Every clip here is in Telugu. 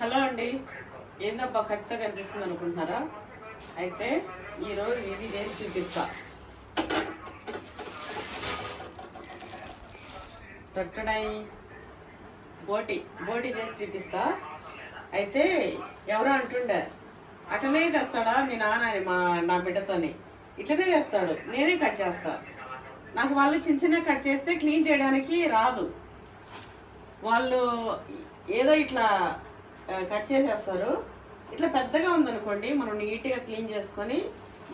హలో అండి. ఏందబ్బా కరెక్ట్గా కనిపిస్తుంది అనుకుంటున్నారా? అయితే ఈరోజు ఇది చేసి చూపిస్తా. రొట్టడై బోటి బోటి చేసి చూపిస్తా. అయితే ఎవరో అంటుండే అటనే తెస్తాడా మీ నాన్న మా నా బిడ్డతోని? ఇట్లనే తెస్తాడు. నేనే కట్ చేస్తా. నాకు వాళ్ళు చిన్న చిన్న కట్ చేస్తే క్లీన్ చేయడానికి రాదు. వాళ్ళు ఏదో ఇట్లా కట్ చేసేస్తారు. ఇట్లా పెద్దగా ఉందనుకోండి మనం నీట్గా క్లీన్ చేసుకొని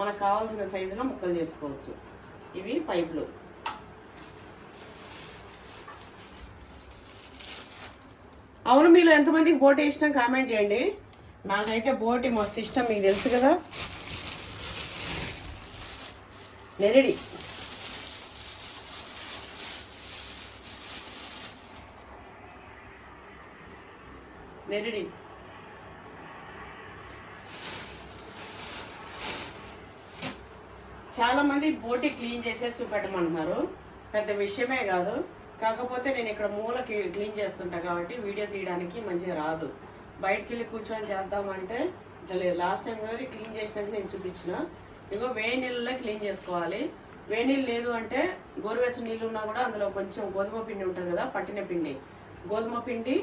మనకు కావాల్సిన సైజులో ముక్కలు చేసుకోవచ్చు. ఇవి పైపులు. అవును మీలో ఎంతమందికి బోటి ఇష్టం కామెంట్ చేయండి. నాకైతే బోటి మస్తు ఇష్టం మీకు తెలుసు కదా. నెరడి నెరడి చాలా మంది బోటి క్లీన్ చేసేది చూపెట్టమంటున్నారు పెద్ద విషయమే కాదు. కాకపోతే నేను ఇక్కడ మూలకి క్లీన్ చేస్తుంటా కాబట్టి వీడియో తీయడానికి మంచిగా రాదు. బయటికి వెళ్ళి కూర్చొని చేద్దామంటే లాస్ట్ టైం కూడా క్లీన్ చేసినాక నేను చూపించిన. ఇగో వేడి నీళ్ళలో క్లీన్ చేసుకోవాలి. వేడి నీళ్ళు లేదు అంటే గోరువెచ్చ నీళ్ళు ఉన్నా కూడా అందులో కొంచెం గోధుమ పిండి ఉంటుంది కదా పట్టిన పిండి. గోధుమ పిండి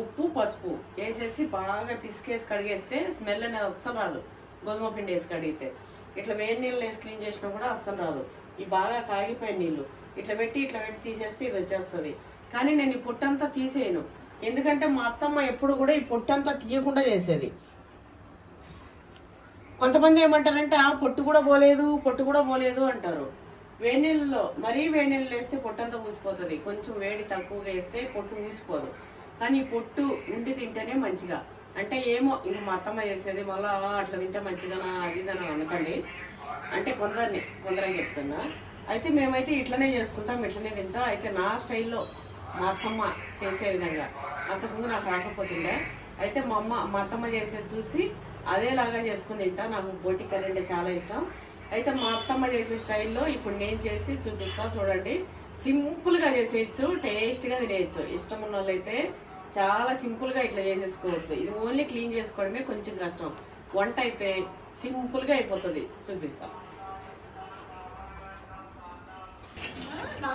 ఉప్పు పసుపు వేసేసి బాగా పిసికేసి కడిగేస్తే స్మెల్ అనేది అస్సలు రాదు. గోధుమ పిండి వేసి కడిగితే. ఇట్లా వేడి నీళ్ళు వేసి క్లీన్ చేసినా కూడా అస్సలు రాదు. ఈ బాగా కాగిపోయిన నీళ్ళు. ఇట్లా పెట్టి ఇట్లా పెట్టి తీసేస్తే ఇది వచ్చేస్తుంది. కానీ నేను ఈ పుట్టంతా తీసేయను. ఎందుకంటే మా అత్తమ్మ ఎప్పుడు కూడా ఈ పుట్టంతా తీయకుండా చేసేది. కొంతమంది ఏమంటారంటే ఆ పొట్టు కూడా పోలేదు పొట్టు కూడా పోలేదు అంటారు. వేడి నీళ్ళలో మరీ వేడి నీళ్ళు వేస్తే పొట్టంతా ఊసిపోతుంది. కొంచెం వేడి తక్కువగా వేస్తే పొట్టు ఊసిపోదు కానీ పొట్టు ఉండి తింటేనే మంచిగా. అంటే ఏమో ఇంక మా అత్తమ్మ చేసేది మళ్ళా అట్లా తింటే మంచిదనా అది అని అనకండి. అంటే కొందరిని కొందరని చెప్తున్నా. అయితే మేమైతే ఇట్లనే చేసుకుంటాం ఇట్లనే తింటా. అయితే నా స్టైల్లో మా అత్తమ్మ చేసే విధంగా. అంతకుముందు నాకు రాకపోతుండే. అయితే మా అమ్మ మా అత్తమ్మ చేసేది చూసి అదేలాగా చేసుకుని తింటా. నాకు బోటి కర్రీ అంటే చాలా ఇష్టం. అయితే మా అత్తమ్మ చేసే స్టైల్లో ఇప్పుడు నేను చేసి చూపిస్తా చూడండి. సింపుల్గా చేసేయచ్చు టేస్ట్గా తినేయచ్చు. ఇష్టం ఉన్న వాళ్ళైతే చాలా సింపుల్గా ఇట్లా చేసేసుకోవచ్చు. ఇది ఓన్లీ క్లీన్ చేసుకోవడమే కొంచెం కష్టం. వంట అయితే సింపుల్గా అయిపోతుంది. చూపిస్తాం.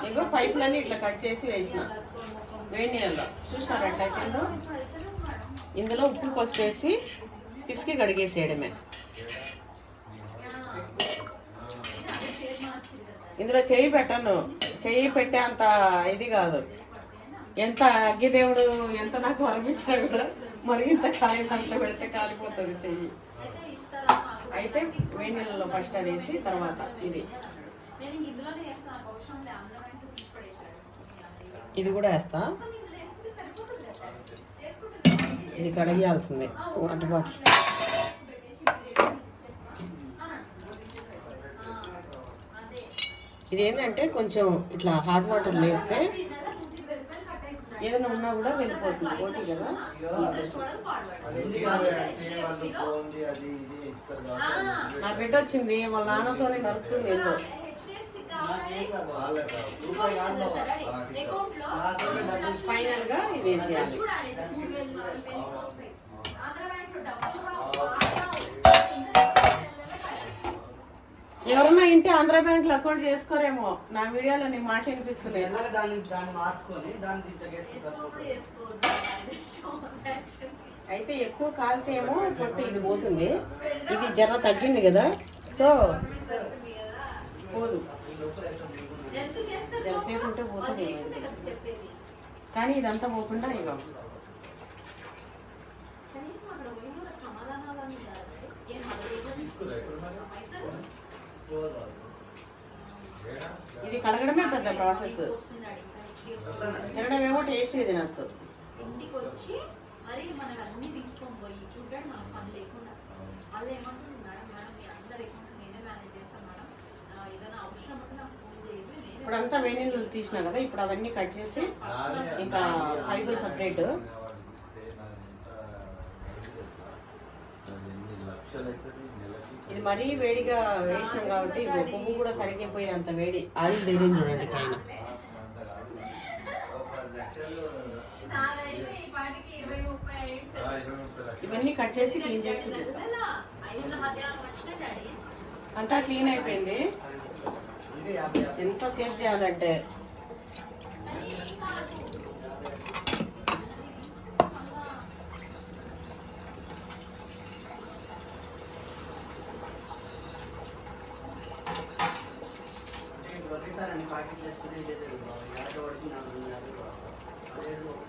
ఇగో పైపులన్నీ ఇట్లా కట్ చేసి వేసిన. వేడి నీళ్ళలో. చూసినారు ఎట్లా ఇందులో ఉప్పు పసుపు వేసి పిసికి కడిగేసేయడమే. ఇందులో చేయి పెట్టను. చేయి పెట్టే అంత ఇది కాదు. ఎంత అగ్గిదేవుడు ఎంత నాకు వరమిచ్చినా కూడా మరి ఇంత కాయ దాంట్లో పెడితే కాలిపోతుంది చెయ్యి. అయితే వేడి నీళ్ళలో ఫస్ట్ అది వేసి తర్వాత ఇది. ఇది కూడా వేస్తా. ఇది కడిగేయాల్సిందే. వాటర్ బాటిల్ ఇది ఏంటంటే కొంచెం ఇట్లా హాట్ వాటర్ వేస్తే ఏదైనా ఉన్నా కూడా వెళ్ళిపోతుంది. ఓటీ కదా? నా బిడ్డ వచ్చింది వాళ్ళ నాన్నతోనే కాదు అలాంటి కాదు. ఫైనల్గా ఇది వేసేయాలి. ఎవరన్నా ఇంటి ఆంధ్ర బ్యాంక్లో అకౌంట్ చేసుకోరేమో. నా వీడియోలో నీ మాట వేసుకుంటారు అయితే ఎక్కువ కాలితే ఏమో పొట్టు ఇది పోతుంది. ఇది జర తగ్గింది కదా. సో పోదు. జరసేపు ఉంటే పోతుంది. చెప్పేది. కానీ ఇదంతా పోకుండా ఇక కనీసం ఇది కడగడమే పెద్ద ప్రాసెస్ వస్తున్నాడు ఇంకా నెక్స్ట్ వస్తున్నాడు. తినడం ఏమో టేస్ట్గా తినచ్చు. ఇంటికి వచ్చి మరి మనం అన్ని తీసుకొని పోయి చూడండి మనం పని లేకుండా. వాళ్ళు ఏమంటుంది మేడం మేడం మీ అందరు అకౌంట్ నేనే మేనేజ్ చేస్తాను మేడం. ఆ, ఏదైనా అవసరం ఉంటే నాకు ఫోన్ చేయండి నేనే ఇప్పుడు అంతా వేడి నీళ్ళు తీసినా కదా ఇప్పుడు అవన్నీ కట్ చేసి ఇంకా పైపులు అది ఎన్ని లక్షలు అవుతుంది ఇది మరీ వేడిగా వేసినాం కాబట్టి పువ్వు కూడా కరిగిపోయి అంత వేడి. ఆయిల్ తేలింది చూడండి పైన. ఇవన్నీ కట్ చేసి క్లీన్ చేసి చూపిస్తాం. అంతా క్లీన్ అయిపోయింది. ఎంత సేఫ్ చేయాలంటే అంటే ఒకేసారి అన్ని ప్యాకెట్లు తెచ్చుకుని చేసేది బాబు. యాభై వరకు నాలుగు వందల యాభై బాబు. అదే ఒక బాక్స్ తెచ్చినా నాలుగు వందల ఐదు వందల యాభై, రెండు మూడు తెచ్చినా వాడు ఇస్తాడు. ఆ, మరి రెండు మూడు చెప్పు. అందుకే రెండు మూడు తెచ్చినాం అనుకో, ఒకేసారి ఒక ముప్పై యాభై చేస్తాం. ఇరవై ఐదు అన్నాక కనీసం నలభై ఐదు అన్నది. రెండు రెండు బాక్సులు తెచ్చుకుంటాం.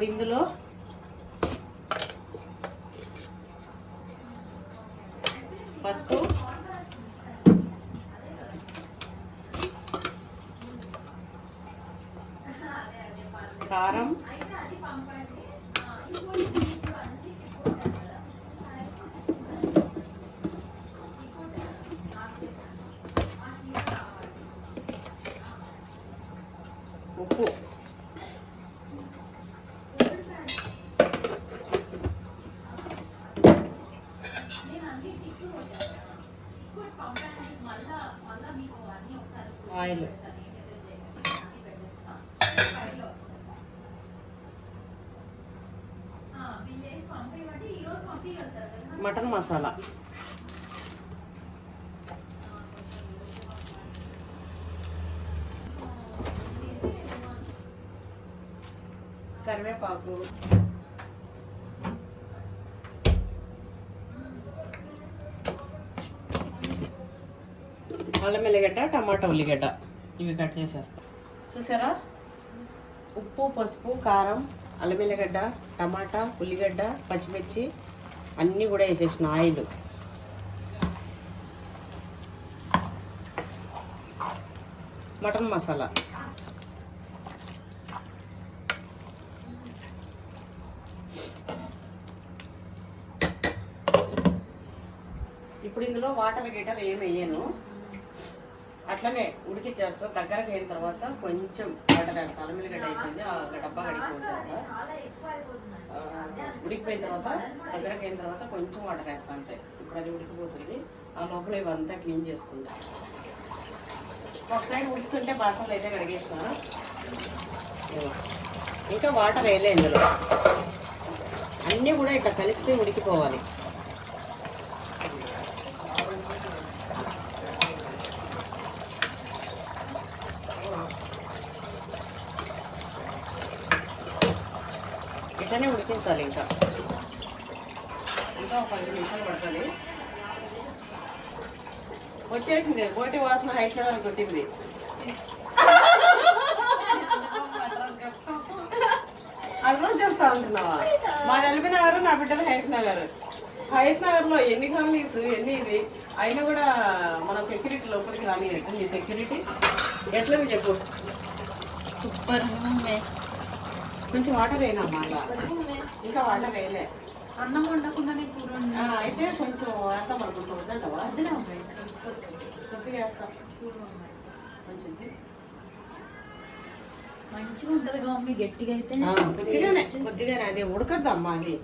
ఇప్పుడు ఇందులో పసుపు. కారం అయితే అది పంపండి ఆ, ఇంకోటి ఇప్పుడు అన్ని తిప్పుకుంటారు కదా ఇంకోటి ఆ చీర కావాలి ఉప్పు నేను అన్ని టిక్కు కొట్టేస్తాను ఇంకోటి పంపండి మళ్ళా మళ్ళా మీకు అన్ని ఒకసారి ఆయిల్. పెడతాను. ఏ మెసేజ్ చేయకండి. అన్ని పెట్టేస్తాను. ఐడియా వస్తుంది. ఆ, బిల్ వేసి పంపేయమంటే ఈ రోజు పంపించగలుగుతారు కదా మటన్ మసాలా. కరివేపాకు. అల్లం ఎల్లిగడ్డ టమాటా ఉల్లిగడ్డ. ఇవి కట్ చేసేస్తాం. చూసారా? ఉప్పు పసుపు కారం అల్లం ఎల్లిగడ్డ టమాటా ఉల్లిగడ్డ పచ్చిమిర్చి అన్నీ కూడా వేసేసిన ఆయిల్. మటన్ మసాలా. ఇప్పుడు ఇందులో వాటర్ గీటర్ ఏమి వేయను. అట్లనే ఉడికిచ్చేస్తా దగ్గరకు అయిన తర్వాత కొంచెం వాటర్ వేస్తా. అల్లం అయిపోయింది ఆ డబ్బా కడిగి పోసేస్తా. ఉడికిపోయిన తర్వాత దగ్గరకు అయిన తర్వాత కొంచెం వాటర్ వేస్తా అంతే. ఇప్పుడు అది ఉడికిపోతుంది. ఆ లోపల ఇవంతా క్లీన్ చేసుకుంటా. ఒక సైడ్ ఉడుకుతుంటే బాసనలు అయితే కడిగేసిన ఇంకా వాటర్ వేయలే ఇందులో. అన్నీ కూడా ఇట్లా కలిసిపోయి ఉడికిపోవాలి. ఉడికించాలి ఇంకా. ఇంకా ఒక పది నిమిషాలు పడుతుంది. వచ్చేసింది కోటి వాసన హైదరాబాద్ కొట్టింది. అర్థం చేస్తా ఉంటున్నావా? మా నలిపి నగర్ నా బిడ్డది హైత్ నగర్. హైత్ నగర్లో ఎన్ని కాలనీస్ ఎన్ని ఇది? అయినా కూడా మన సెక్యూరిటీ లోపలికి రాని నీ సెక్యూరిటీ? ఎట్లా చెప్పు. సూపర్ కొంచెం వాటర్ అయినా మళ్ళా ఇంకా వాటర్ వేయలే అన్నం వండకుండానే కూర అయితే కొంచెం వేద్దాం అనుకుంటూ వద్దంటావా వద్దులే మమ్మీ కొద్దిగా వేస్తా. కొంచెం మంచిగా ఉంటది మమ్మీ గట్టిగా అయితే. కొద్దిగానే కొద్దిగానే అది ఉడకద్దమ్మా అది?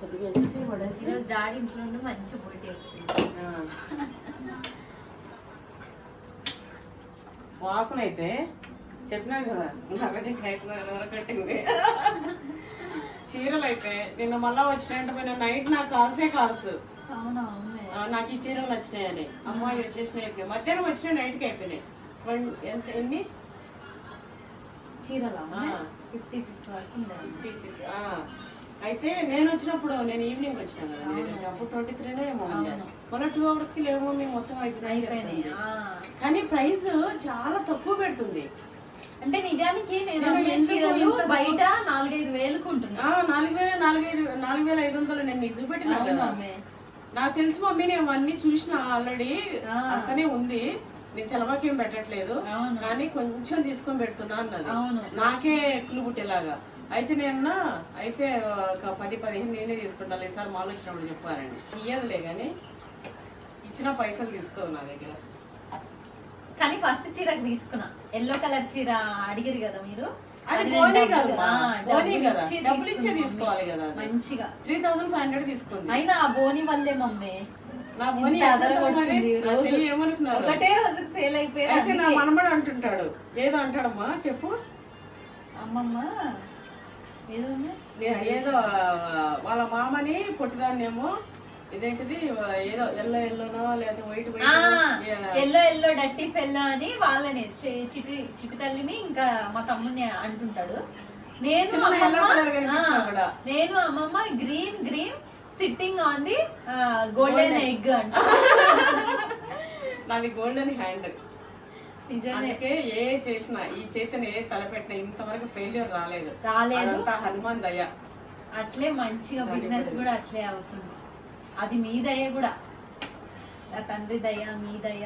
కొద్దిగా వేసేసి పడేసి ఈరోజు డాడీ ఇంట్లో ఉండి మంచిగా పోటీ వచ్చింది. వాసన అయితే చెప్పినా కదా నగటి కట్టింది చీరలు అయితే నిన్న మళ్ళా వచ్చినాయంటే పోయిన నైట్ నాకు కాల్సే కాల్స్ నాకు ఈ చీరలు నచ్చినాయని. అమ్మాయి వచ్చేసినాయి మధ్యాహ్నం వచ్చిన నైట్కి అయిపోయినాయి. ఎంత ఎన్ని? చీరలా. ఫిఫ్టీ సిక్స్ వరకు ఫిఫ్టీ సిక్స్ అయితే నేను వచ్చినప్పుడు నేను ఈవినింగ్ వచ్చినాను కదా. మీ దగ్గరికి. అప్పుడు ట్వంటీ త్రీనే ఏమో. మొన్న టూ అవర్స్కి లేమో మేము మొత్తం అయిపోయినాయి. కానీ ప్రైస్ చాలా తక్కువ పెడుతుంది. అంటే నిజానికి నేను అమ్మే చీరలు బయట నాలుగైదు వేలకు ఉంటున్నా ఆ, నాలుగు వేల నాలుగైదు నాలుగు వేల ఐదు వందలు నేను కదా. మమ్మీ. నాకు తెలుసు మమ్మీ నేను అన్ని చూసిన ఆల్రెడీ. అక్కనే ఉంది. నేను తెలవాకేం పెట్టట్లేదు. కానీ కొంచెం తీసుకొని పెడుతున్నా అన్నది. నాకే ఎక్కులు పుట్టేలాగా. అయితే నేను అయితే ఒక పది పదిహేను నేనే తీసుకుంటాను. ఈసారి మాలు వచ్చినప్పుడు చెప్పానండి ఇయ్యదులే కానీ ఇచ్చిన పైసలు తీసుకోదు నా దగ్గర. కానీ ఫస్ట్ చీరకు తీసుకున్నా. ఎల్లో కలర్ చీర అడిగిరు కదా మీరు. మంచిగా. త్రీ థౌసండ్ ఫైవ్ హండ్రెడ్ తీసుకుంది అయినా ఆ బోని వల్లే మమ్మీ. ఒకటే రోజుకి సేల్ అయిపోయారు నా. మనమడు అంటుంటాడు. ఏదో అంటాడమ్మా? చెప్పు. అమ్మమ్మ ఏదో వాళ్ళ మామని పొట్టిదాన్నేమో ఇదేంటిది? ఏదో ఎల్లో ఎల్లోనో? లేదా వైట్ ఎల్లో ఎల్లో డట్టి ఫెల్లో అని వాళ్ళని చిటి చిటి తల్లిని ఇంకా మా తమ్ముని అంటుంటాడు. నేను. నేను అమ్మమ్మ green green sitting on the golden egg అంట. నాది గోల్డెన్ హ్యాండ్ నిజమే. అందుకే ఏ చేసినా ఈ చేతిని ఏ తలపెట్టినా ఇంతవరకు ఫెయిల్యూర్ రాలేదు. రాలేదు. హనుమాన్ దయ. అట్లే మంచిగా బిజినెస్ కూడా అట్లే అవుతుంది. అది మీ దయ కూడా. తండ్రి దయ మీ దయ.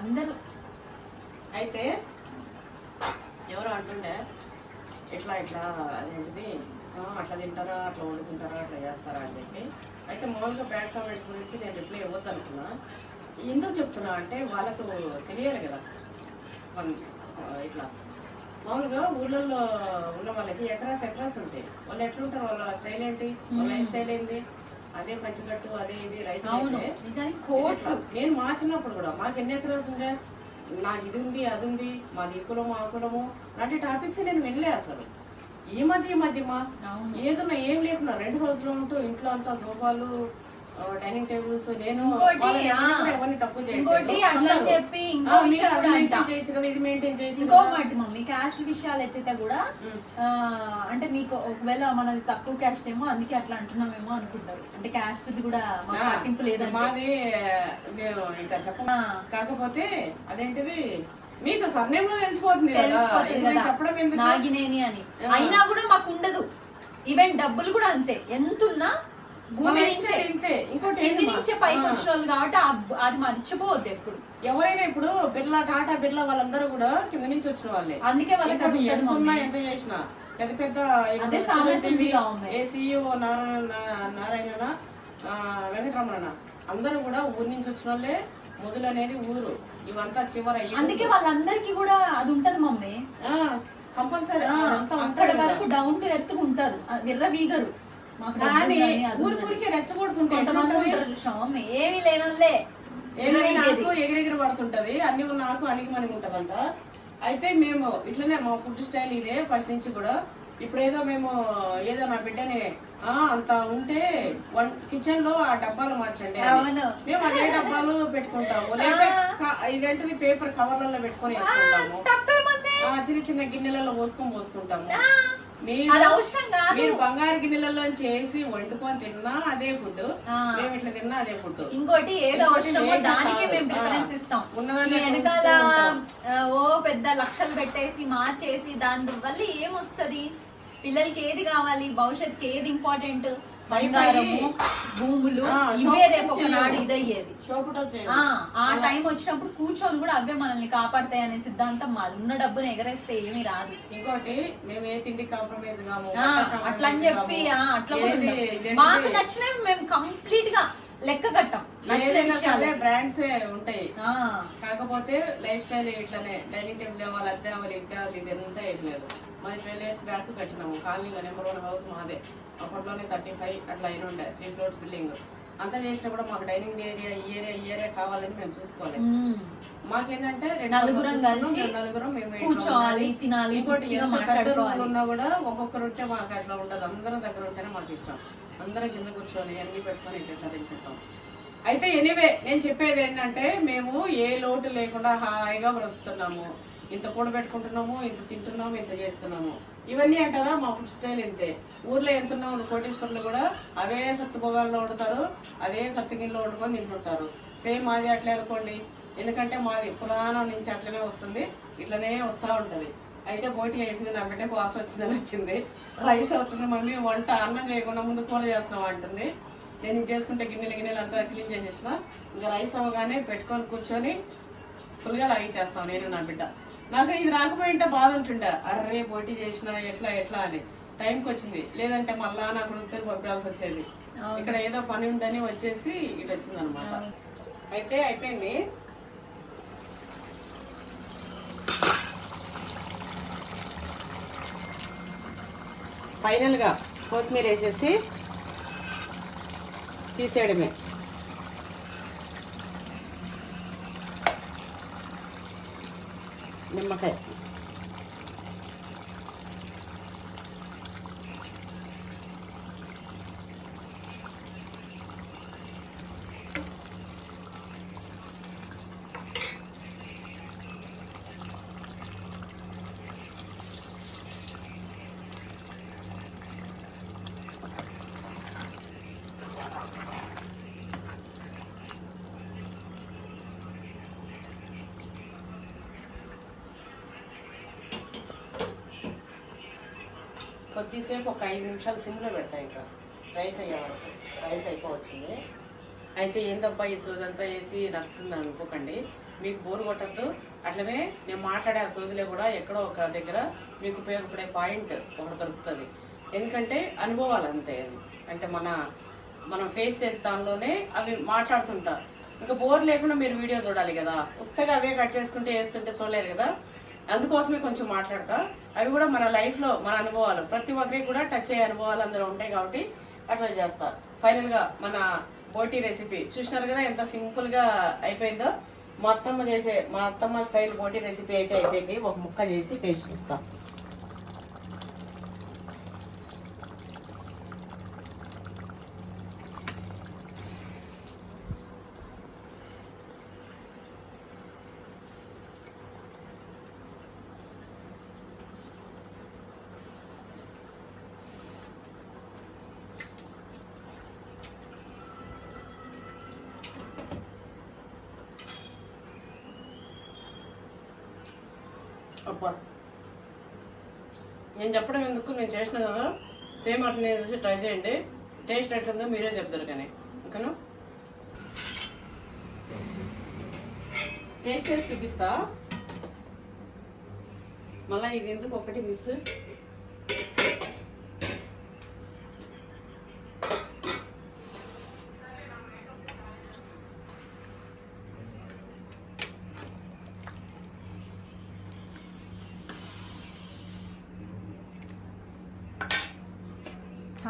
అందరూ. అయితే ఎవరు అంటుండే ఇట్లా ఇట్లా అదేంటిది అట్లా తింటారా అట్లా వండుకుంటారా అట్లా చేస్తారా అని చెప్పి. అయితే మామూలుగా బ్యాడ్ కామెంట్స్ గురించి నేను రిప్లై ఇవ్వద్దు అనుకున్నా. ఎందుకు చెప్తున్నా అంటే వాళ్ళకు తెలియాలి కదా. ఇట్లా. మామూలుగా ఊళ్ళల్లో ఉన్న వాళ్ళకి ఎకరాస్ ఎకరాస్ ఉంటాయి. వాళ్ళు ఎట్లుంటారు? వాళ్ళ స్టైల్ ఏంటి? వాళ్ళ లైఫ్ స్టైల్ ఏంటి అదే పంచకట్టు అదే ఇది రైతు. నేను మా చిన్నప్పుడు కూడా మాకు ఎన్ని ఎకరాస్ ఉండే? నాకు ఇది ఉంది అది ఉంది మాది ఈ కులము ఆ కులము లాంటి టాపిక్స్ నేను వెళ్ళే అసలు. ఈ మధ్య ఈ మధ్య మా. ఏదన్నా ఏం లేకున్నా రెండు రోజులు ఉంటూ ఇంట్లో అంతా సోఫాలు డైనింగ్ టేబుల్స్ నేను ఎవరిని తక్కువ. ఇంకోటి అట్లా అని. చెప్పి ఇంకో విషయం కూడా అంట. చేయొచ్చు కదా ఇది మెయింటైన్ చేయొచ్చు ఇంకో. మాట మమ్మీ క్యాష్ విషయాలు ఎత్తితే కూడా ఆ, అంటే మీకు ఒకవేళ మనది తక్కువ క్యాస్ట్ ఏమో అందుకే అట్లా అంటున్నామేమో అనుకుంటారు అంటే క్యాస్ట్ కూడా మాకు ఆ, పట్టింపు లేదంటే మాది మేము ఇంకా చెప్పం ఆ. కాకపోతే అదేంటిది మీకు సర్నేమ్లో తెలిసిపోతుంది కదా తెలిసిపోతుంది ఇప్పుడు నేను కదా చెప్పడం ఎందుకు నాగినేని అని. అయినా కూడా మాకు ఉండదు ఈవెన్ డబ్బులు కూడా అంతే ఎంతున్నా భూమి మన నుంచే ఇష్టం ఇంతే. ఇంకోటి కింది ఏంది మా- నుంచే పైకి ఆ. వచ్చిన వాళ్ళు కాబట్టి అది మర్చిపోవద్దు ఎప్పుడు. ఎవరైనా ఇప్పుడు బిర్లా టాటా బిర్లా వాళ్ళందరూ కూడా కింద నుంచి వచ్చిన వాళ్ళే. అందుకే వాళ్ళకి ఎంత ఉన్నా. ఎంత చేసినా. పెద్ద పెద్ద అదే సామెత ఉంది కదా అమ్మాయి. ఏ సీఈఓ నారాయణ నారాయణ వెంకటరమణ అందరూ కూడా ఊరి నుంచి వచ్చిన వాళ్ళే. మొదలు అనేది ఊరు. ఇవంతా చివర అందుకే వాళ్ళందరికీ కూడా అది ఉంటది మమ్మీ. కంపల్సరీ. అక్కడ వరకు డౌన్ టు ఎర్త్ ఉంటారు. ఆ, విర్ర వీగరు కానీ ఊరి. ఊరికే రెచ్చగొడుతుంటే కొంతమంది ఎట్లుంటది? ఉంటారు చూసినావా మమ్మీ ఏమీ లేనోళ్ళే. ఏమి విర్ర వీగేది. నాకు ఎగిరెగిరి పడుతుంటది అన్ని నాకు అణిగి మనకి ఉంటదంట. అయితే మేము ఇట్లనే మా ఫుడ్ స్టైల్ ఇదే ఫస్ట్ నుంచి కూడా. ఇప్పుడు ఏదో మేము ఏదో నా బిడ్డని అంత ఉంటే వన్ కిచెన్లో ఆ డబ్బాలు మార్చండి. మేము అదే డబ్బాలు పెట్టుకుంటాము. లేదా ఇదేంటిది పేపర్ కవర్లలో పెట్టుకొని వేసుకుంటాము. చిన్న చిన్న గిన్నెలలో పోసుకొని పోసుకుంటాము. అది అవసరం కాదు. మీరు బంగారు గిన్నెలలో చేసి వండుకొని తిన్నా అదే ఫుడ్. మేము ఇట్లా తిన్నా అదే ఫుడ్. ఇంకోటి ఏదో అవసరమో దానికి. మేము ప్రిఫరెన్స్. ఇస్తాం. వెనకాల ఓ పెద్ద లక్షలు పెట్టేసి మార్చేసి దాని వల్ల ఏమొస్తది? పిల్లలకి ఏది కావాలి? భవిష్యత్తుకి ఏది ఇంపార్టెంట్ బంగారము భూములు ఇవే రేపు. ఒకనాడు ఇదయ్యేది. ఆ టైం వచ్చినప్పుడు కూర్చొని కూడా అవే మనల్ని కాపాడతాయి అనే సిద్ధాంతం మాది ఉన్న డబ్బుని ఎగరేస్తే ఏమీ రాదు ఇంకోటి మేము ఏ తిండి కాంప్రమైజ్ కాము అట్లా అని చెప్పి. అట్లా? మాకు నచ్చినవి మేము కంప్లీట్గా లెక్క కట్టాం. నచ్చిన బ్రాండ్స్ ఉంటాయి. కాకపోతే లైఫ్ స్టైల్ ఇట్లానే డైనింగ్ టేబుల్ తేవాలి అద్దె అవ్వాలి ఇది తేవాలి ఇది ఎంత ఏం లేదు. మాది ట్వెల్వ్ ఇయర్స్ బ్యాక్ కట్టినాము. కాలనీలో నెంబర్ వన్ హౌస్ మాదే. అప్పట్లోనే థర్టీ ఫైవ్ అట్లా అయిన ఉండే త్రీ ఫ్లోర్స్ బిల్డింగ్ అంతా చేసినా కూడా మాకు డైనింగ్ ఏరియా ఈ ఏరియా ఈ ఏరియా కావాలని మేము చూసుకోవాలి. మాకేంటంటే రెండు నలుగురం నలుగురం మేము కూర్చోవాలి. తినాలి, ఇంకోటి ఉన్నా కూడా ఒక్కొక్కరు ఉంటే మాకు అట్లా ఉండదు. అందరం దగ్గర ఉంటేనే మాకు ఇష్టం. అందరం కింద కూర్చొని అన్ని పెట్టుకొని ఇట్లా తింటుంటాం అయితే ఎనీవే నేను చెప్పేది ఏంటంటే మేము ఏ లోటు లేకుండా హాయిగా బ్రతుకుతున్నాము. ఇంత కూడ పెట్టుకుంటున్నాము ఇంత తింటున్నాము ఇంత చేస్తున్నాము. ఇవన్నీ అంటారా? మా ఫుడ్ స్టైల్ ఇంతే. ఊర్లో ఎంత ఉన్నాము కోటీశ్వర్లు కూడా అవే సత్తుభోగాల్లో వండుతారు అదే సత్తు గిన్నెలో వండుకొని తింటుంటారు. సేమ్ మాది అట్లే అనుకోండి. ఎందుకంటే మాది పురాణం నుంచి అట్లనే వస్తుంది ఇట్లనే వస్తూ ఉంటుంది. అయితే పోటీ అయిపోయింది నా బిడ్డకు వాసన వచ్చిందని వచ్చింది. రైస్ అవుతుంది మమ్మీ వంట అన్నం చేయకుండా ముందు కూర చేస్తున్నావు అంటుంది. నేను ఇది చేసుకుంటే గిన్నెలు గిన్నెలు అంతా క్లీన్ చేసేసిన. ఇంకా రైస్ అవ్వగానే పెట్టుకొని కూర్చొని ఫుల్గా లాగించేస్తాం నేను నా బిడ్డ. నాకు ఇది రాకపోయింటే బాధ ఉంటుండే. అర్రే పోటీ చేసిన ఎట్లా ఎట్లా అని. టైంకి వచ్చింది. లేదంటే మళ్ళా నాకు వృత్తిని పంపించాల్సి వచ్చేది. ఇక్కడ ఏదో పని ఉందని వచ్చేసి ఇటు వచ్చింది అనమాట అయితే అయిపోయింది. ఫైనల్గా కొత్తిమీర వేసేసి తీసేయడమే. Okay. కొద్దిసేపు ఒక ఐదు నిమిషాలు సిమ్లో పెడతా ఇంకా. రైస్ అయ్యే వరకు. రైస్ అయిపోవచ్చింది. అయితే ఏందబ్బా ఈ సోదంతా వేసి నడుతుందని అనుకోకండి. మీకు బోర్ కొట్టద్దు. అట్లనే నేను మాట్లాడే ఆ సోదిలో కూడా ఎక్కడో ఒక దగ్గర మీకు ఉపయోగపడే పాయింట్ ఒకటి దొరుకుతుంది. ఎందుకంటే అనుభవాలు అంతే అది అంటే మన మనం ఫేస్ చేసే దానిలోనే అవి మాట్లాడుతుంటా. ఇంకా బోర్ లేకుండా మీరు వీడియో చూడాలి కదా. ఉత్తగా అవే కట్ చేసుకుంటే వేస్తుంటే చూడలేరు కదా. అందుకోసమే కొంచెం మాట్లాడతా. అవి కూడా మన లైఫ్లో మన అనుభవాలు. ప్రతి ఒక్కరికి కూడా టచ్ అయ్యే అనుభవాలు అందులో ఉంటాయి కాబట్టి అట్లా చేస్తా. ఫైనల్గా మన బోటీ రెసిపీ చూసినారు కదా ఎంత సింపుల్గా అయిపోయిందో? మా అత్తమ్మ చేసే మా అత్తమ్మ స్టైల్ బోటీ రెసిపీ అయితే అయిపోయింది. ఒక ముక్క చేసి టేస్ట్ ఇస్తాం అబ్బా. నేను చెప్పడం ఎందుకు? నేను చేసిన కదా. సేమ్ అట్లనే చూసి ట్రై చేయండి. టేస్ట్ ఎట్లుందో మీరే చెప్తారు కానీ. ఓకేనా? టేస్ట్ చేసి చూపిస్తా. మళ్ళీ ఇది ఎందుకు ఒకటి మిస్?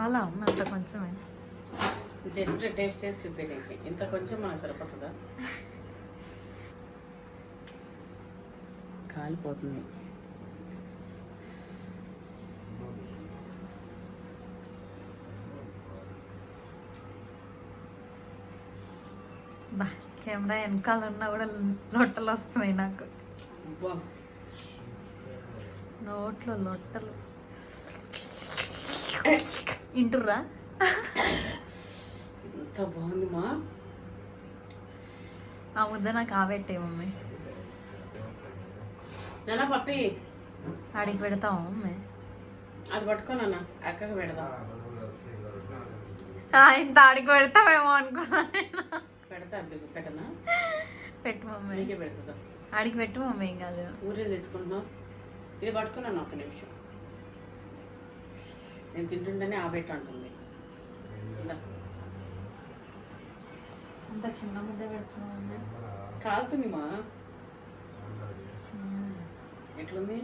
చాలా ఉంది అంత కొంచెమే. జస్ట్ టేస్ట్ చేసి చూపించండి ఇంత కొంచెం మనకు సరిపోతుందా? కాలిపోతుంది. బా కెమెరా వెనకాల ఉన్నా కూడా లొట్టలు వస్తున్నాయి నాకు. అబ్బా. నోట్లో లొట్టలు. ఇంటుర్రా? ఎంత బాగుంది మా. ఆ ముద్ద నాకు ఆబెట్టే మమ్మీ. నాన్న పప్పి. ఆడికి పెడతావా మమ్మీ? అది పట్టుకోనన్నా అక్కకి పెడదాం. ఇంత ఆడికి పెడతావేమో అనుకున్నా నేను. పెడతా పెట్టనా పెట్టు మమ్మీ. నీకే పెడుతుందా ఆడికి పెట్టు మమ్మీ ఏం కాదు. ఊరే తెచ్చుకుంటున్నావు? ఇది పట్టుకున్నాను ఒక నిమిషం. నేను తింటుంటేనే ఆబెట్ట అంటుంది. అంత చిన్న ముద్ద పెడుతున్నావు మమ్మీ కాలుతుంది మా ఎట్లుంది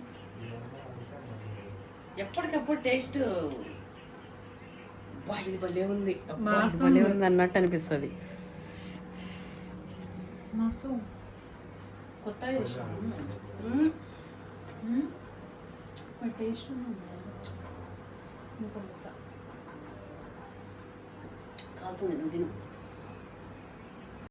ఎప్పటికప్పుడు టేస్ట్. అబ్బా ఇది భలే ఉంది. భలే ఉంది. అన్నట్టు అనిపిస్తుంది. మస్తు కొత్త టేస్ట్ ఇంకా ముద్ద కాలుతుంది నువ్వు తిను